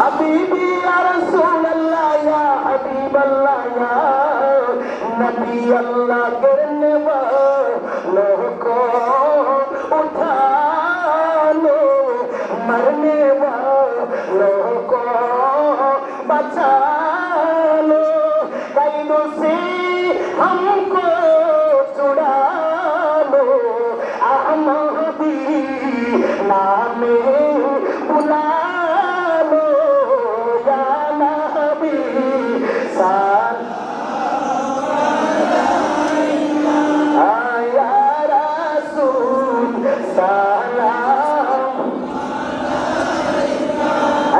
حبيبي يا رسول الله يا حبيب الله يا نبي الله کرنے لوہ کو اٹھا لو مرنے لوہ کو بچا لو قیدوں سے ہم کو নামে বুলালো জানাবি সাল। আয়া রাসূল সালাম।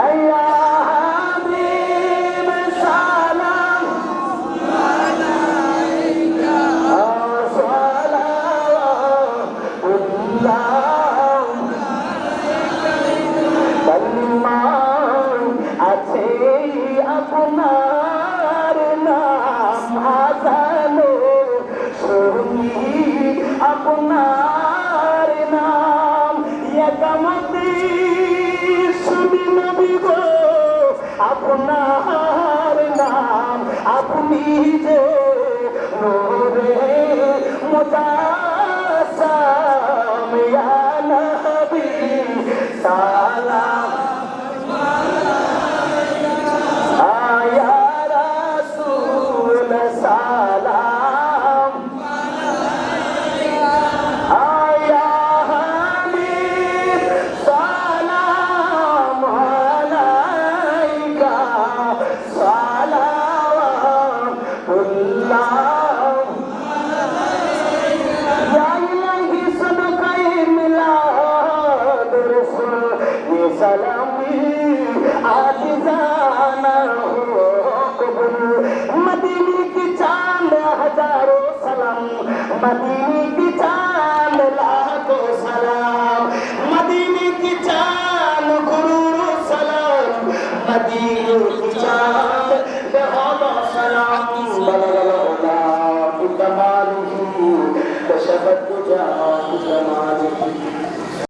আয়া হাবিব সালাম। আলাইকা সালাম উল্লাহ আপনার নাম হাজানো শুনি আপনার নাম। একামতি শুনি নবী গো, আপনার নাম আপনি যে নূরে ইয়া নবী। সালাম সালামি আজ জানা হো কবুল। মদিনী কি চাঁদ হাজারো সালাম। মদিনী কি চাঁদ লাখো সালাম। মদিনী কি চাঁদ গুরু সালাম। মদিনী কি চাঁদ বেহাদা সালাম। বলালা কমালহি। কশফত জামালহি